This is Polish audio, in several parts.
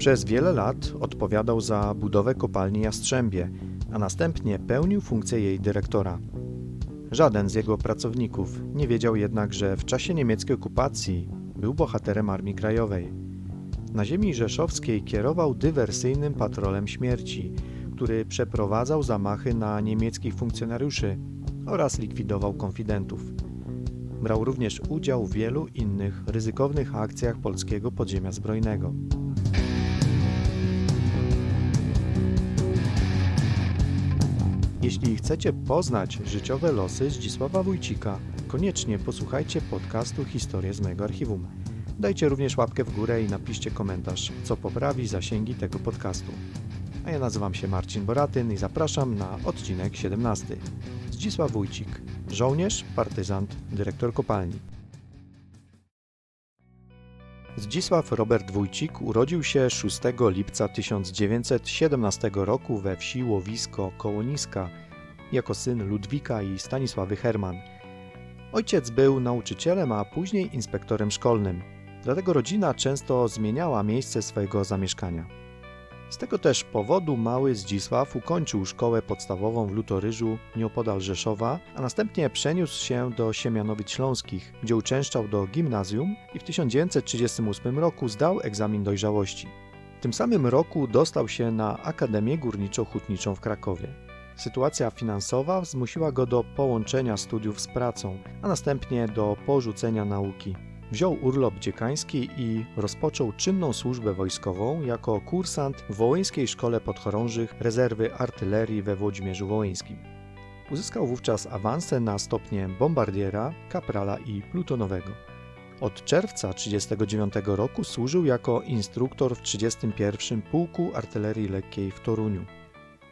Przez wiele lat odpowiadał za budowę kopalni Jastrzębie, a następnie pełnił funkcję jej dyrektora. Żaden z jego pracowników nie wiedział jednak, że w czasie niemieckiej okupacji był bohaterem Armii Krajowej. Na ziemi rzeszowskiej kierował dywersyjnym patrolem śmierci, który przeprowadzał zamachy na niemieckich funkcjonariuszy oraz likwidował konfidentów. Brał również udział w wielu innych ryzykownych akcjach polskiego podziemia zbrojnego. Jeśli chcecie poznać życiowe losy Zdzisława Wójcika, koniecznie posłuchajcie podcastu Historie z mojego archiwum. Dajcie również łapkę w górę i napiszcie komentarz, co poprawi zasięgi tego podcastu. A ja nazywam się Marcin Boratyn i zapraszam na odcinek 17. Zdzisław Wójcik, żołnierz, partyzant, dyrektor kopalni. Zdzisław Robert Wójcik urodził się 6 lipca 1917 roku we wsi Łowisko koło Niska jako syn Ludwika i Stanisławy Herman. Ojciec był nauczycielem, a później inspektorem szkolnym, dlatego rodzina często zmieniała miejsce swojego zamieszkania. Z tego też powodu mały Zdzisław ukończył szkołę podstawową w Lutoryżu nieopodal Rzeszowa, a następnie przeniósł się do Siemianowic Śląskich, gdzie uczęszczał do gimnazjum i w 1938 roku zdał egzamin dojrzałości. W tym samym roku dostał się na Akademię Górniczo-Hutniczą w Krakowie. Sytuacja finansowa zmusiła go do połączenia studiów z pracą, a następnie do porzucenia nauki. Wziął urlop dziekański i rozpoczął czynną służbę wojskową jako kursant w Wołyńskiej Szkole Podchorążych Rezerwy Artylerii we Włodzimierzu Wołyńskim. Uzyskał wówczas awansę na stopnie bombardiera, kaprala i plutonowego. Od czerwca 1939 roku służył jako instruktor w 31. Pułku Artylerii Lekkiej w Toruniu.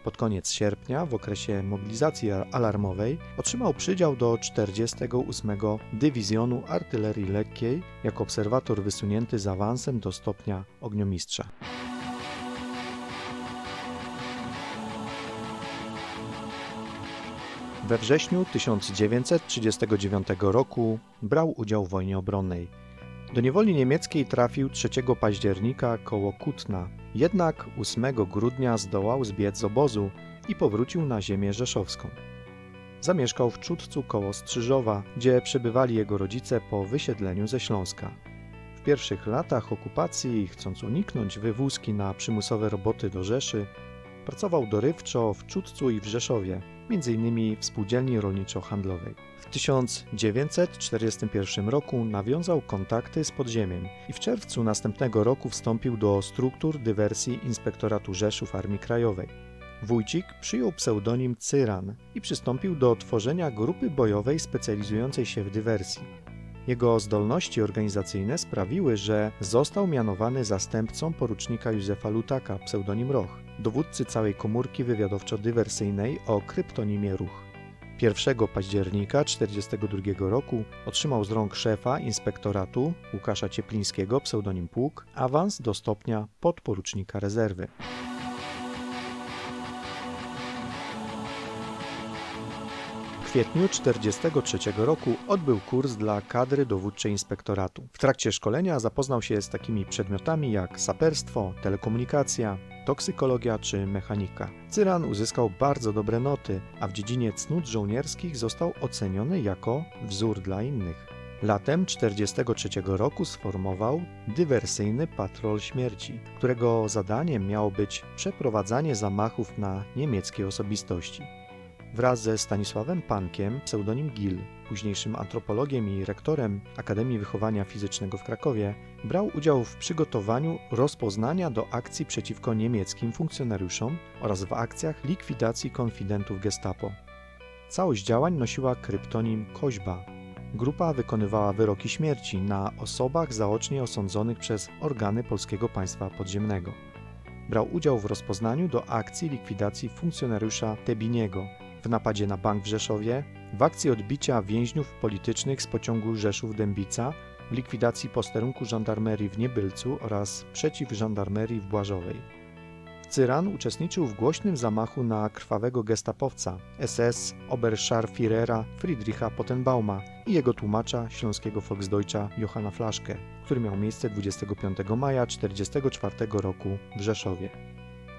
Pod koniec sierpnia, w okresie mobilizacji alarmowej, otrzymał przydział do 48 Dywizjonu Artylerii Lekkiej jako obserwator wysunięty z awansem do stopnia ogniomistrza. We wrześniu 1939 roku brał udział w wojnie obronnej. Do niewoli niemieckiej trafił 3 października koło Kutna, jednak 8 grudnia zdołał zbiec z obozu i powrócił na ziemię rzeszowską. Zamieszkał w Czudcu koło Strzyżowa, gdzie przebywali jego rodzice po wysiedleniu ze Śląska. W pierwszych latach okupacji, chcąc uniknąć wywózki na przymusowe roboty do Rzeszy, pracował dorywczo w Czudcu i w Rzeszowie, m.in. w spółdzielni rolniczo-handlowej. W 1941 roku nawiązał kontakty z podziemiem i w czerwcu następnego roku wstąpił do struktur dywersji Inspektoratu Rzeszów Armii Krajowej. Wójcik przyjął pseudonim Cyran i przystąpił do tworzenia grupy bojowej specjalizującej się w dywersji. Jego zdolności organizacyjne sprawiły, że został mianowany zastępcą porucznika Józefa Lutaka, pseudonim Roch, dowódcy całej komórki wywiadowczo-dywersyjnej o kryptonimie Ruch. 1 października 1942 roku otrzymał z rąk szefa inspektoratu Łukasza Cieplińskiego, pseudonim Pług, awans do stopnia podporucznika rezerwy. Kwietniu 1943 roku odbył kurs dla kadry dowódczej inspektoratu. W trakcie szkolenia zapoznał się z takimi przedmiotami jak saperstwo, telekomunikacja, toksykologia czy mechanika. Cyran uzyskał bardzo dobre noty, a w dziedzinie cnót żołnierskich został oceniony jako wzór dla innych. Latem 1943 roku sformował dywersyjny patrol śmierci, którego zadaniem miało być przeprowadzanie zamachów na niemieckie osobistości. Wraz ze Stanisławem Pankiem, pseudonim Gil, późniejszym antropologiem i rektorem Akademii Wychowania Fizycznego w Krakowie, brał udział w przygotowaniu rozpoznania do akcji przeciwko niemieckim funkcjonariuszom oraz w akcjach likwidacji konfidentów Gestapo. Całość działań nosiła kryptonim Koźba. Grupa wykonywała wyroki śmierci na osobach zaocznie osądzonych przez organy polskiego państwa podziemnego. Brał udział w rozpoznaniu do akcji likwidacji funkcjonariusza Tebiniego, w napadzie na bank w Rzeszowie, w akcji odbicia więźniów politycznych z pociągu Rzeszów-Dębica, w likwidacji posterunku żandarmerii w Niebylcu oraz przeciw żandarmerii w Błażowej. Cyran uczestniczył w głośnym zamachu na krwawego gestapowca SS Oberscharführera Friedricha Pottenbauma i jego tłumacza śląskiego Volksdeutscha Johanna Flaszkę, który miał miejsce 25 maja 1944 roku w Rzeszowie.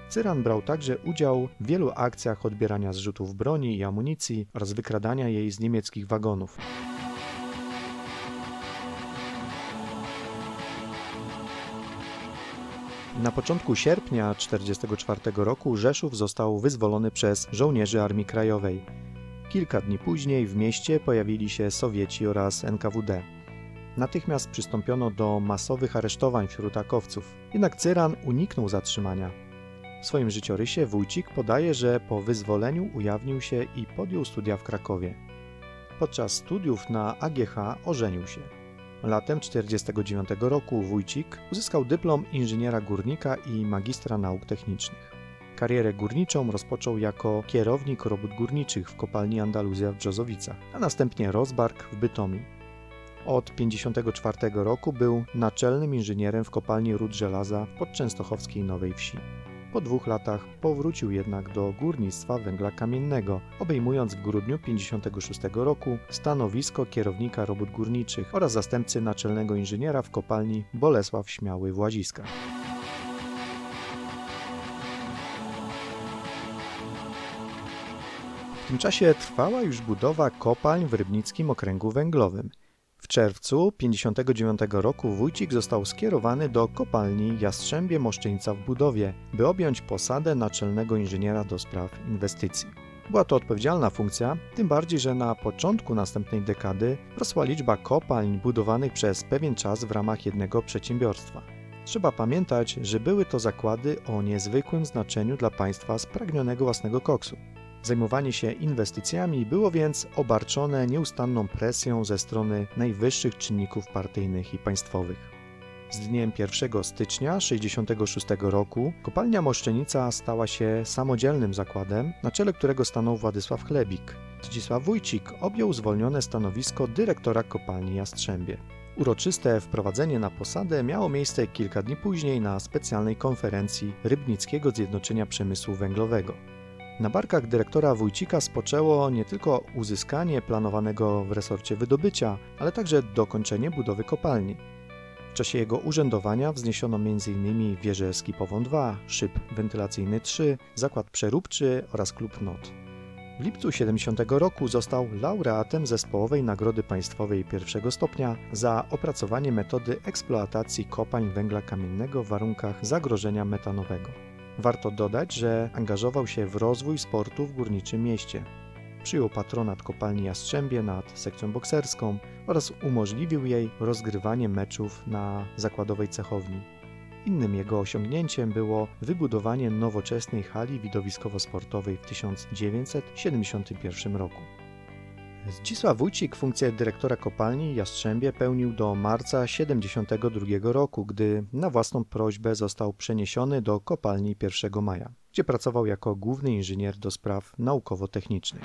Cyran brał także udział w wielu akcjach odbierania zrzutów broni i amunicji oraz wykradania jej z niemieckich wagonów. Na początku sierpnia 1944 roku Rzeszów został wyzwolony przez żołnierzy Armii Krajowej. Kilka dni później w mieście pojawili się Sowieci oraz NKWD. Natychmiast przystąpiono do masowych aresztowań wśród akowców, jednak Cyran uniknął zatrzymania. W swoim życiorysie Wójcik podaje, że po wyzwoleniu ujawnił się i podjął studia w Krakowie. Podczas studiów na AGH ożenił się. Latem 1949 roku Wójcik uzyskał dyplom inżyniera górnika i magistra nauk technicznych. Karierę górniczą rozpoczął jako kierownik robót górniczych w kopalni Andaluzja w Brzozowicach, a następnie rozbark w Bytomiu. Od 1954 roku był naczelnym inżynierem w kopalni ród żelaza w podczęstochowskiej Nowej Wsi. Po dwóch latach powrócił jednak do górnictwa węgla kamiennego, obejmując w grudniu 1956 roku stanowisko kierownika robót górniczych oraz zastępcy naczelnego inżyniera w kopalni Bolesław Śmiały w Łaziskach. W tym czasie trwała już budowa kopalń w Rybnickim Okręgu Węglowym. Czerwcu 1959 roku Wójcik został skierowany do kopalni Jastrzębie Moszczyńca w budowie, by objąć posadę naczelnego inżyniera do spraw inwestycji. Była to odpowiedzialna funkcja, tym bardziej, że na początku następnej dekady rosła liczba kopalń budowanych przez pewien czas w ramach jednego przedsiębiorstwa. Trzeba pamiętać, że były to zakłady o niezwykłym znaczeniu dla państwa spragnionego własnego koksu. Zajmowanie się inwestycjami było więc obarczone nieustanną presją ze strony najwyższych czynników partyjnych i państwowych. Z dniem 1 stycznia 1966 roku kopalnia Moszczenica stała się samodzielnym zakładem, na czele którego stanął Władysław Chlebik. Zdzisław Wójcik objął zwolnione stanowisko dyrektora kopalni Jastrzębie. Uroczyste wprowadzenie na posadę miało miejsce kilka dni później na specjalnej konferencji Rybnickiego Zjednoczenia Przemysłu Węglowego. Na barkach dyrektora Wójcika spoczęło nie tylko uzyskanie planowanego w resorcie wydobycia, ale także dokończenie budowy kopalni. W czasie jego urzędowania wzniesiono m.in. wieżę skipową 2, szyb wentylacyjny 3, zakład przeróbczy oraz klub NOT. W lipcu 70 roku został laureatem Zespołowej Nagrody Państwowej pierwszego stopnia za opracowanie metody eksploatacji kopalń węgla kamiennego w warunkach zagrożenia metanowego. Warto dodać, że angażował się w rozwój sportu w górniczym mieście. Przyjął patronat kopalni Jastrzębie nad sekcją bokserską oraz umożliwił jej rozgrywanie meczów na zakładowej cechowni. Innym jego osiągnięciem było wybudowanie nowoczesnej hali widowiskowo-sportowej w 1971 roku. Zdzisław Wójcik funkcję dyrektora kopalni Jastrzębie pełnił do marca 1972 roku, gdy na własną prośbę został przeniesiony do kopalni 1 maja, gdzie pracował jako główny inżynier do spraw naukowo-technicznych.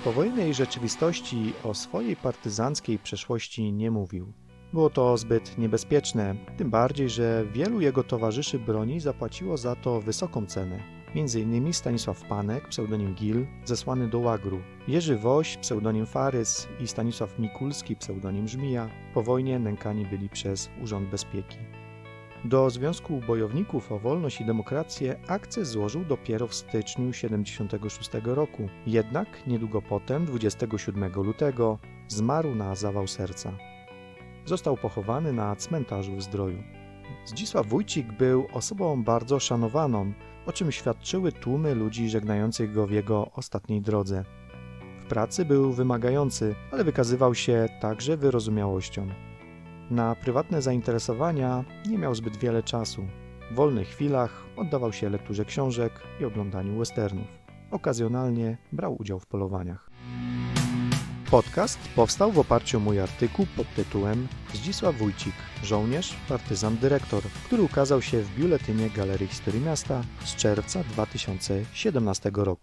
W powojennej rzeczywistości o swojej partyzanckiej przeszłości nie mówił. Było to zbyt niebezpieczne, tym bardziej, że wielu jego towarzyszy broni zapłaciło za to wysoką cenę. Między innymi Stanisław Panek, pseudonim Gil, zesłany do łagru, Jerzy Woś, pseudonim Farys i Stanisław Mikulski, pseudonim Żmija, po wojnie nękani byli przez Urząd Bezpieki. Do Związku Bojowników o Wolność i Demokrację akcję złożył dopiero w styczniu 1976 roku, jednak niedługo potem, 27 lutego, zmarł na zawał serca. Został pochowany na cmentarzu w Zdroju. Zdzisław Wójcik był osobą bardzo szanowaną, o czym świadczyły tłumy ludzi żegnających go w jego ostatniej drodze. W pracy był wymagający, ale wykazywał się także wyrozumiałością. Na prywatne zainteresowania nie miał zbyt wiele czasu. W wolnych chwilach oddawał się lekturze książek i oglądaniu westernów. Okazjonalnie brał udział w polowaniach. Podcast powstał w oparciu o mój artykuł pod tytułem Zdzisław Wójcik, żołnierz, partyzan, dyrektor, który ukazał się w biuletynie Galerii Historii Miasta z czerwca 2017 roku.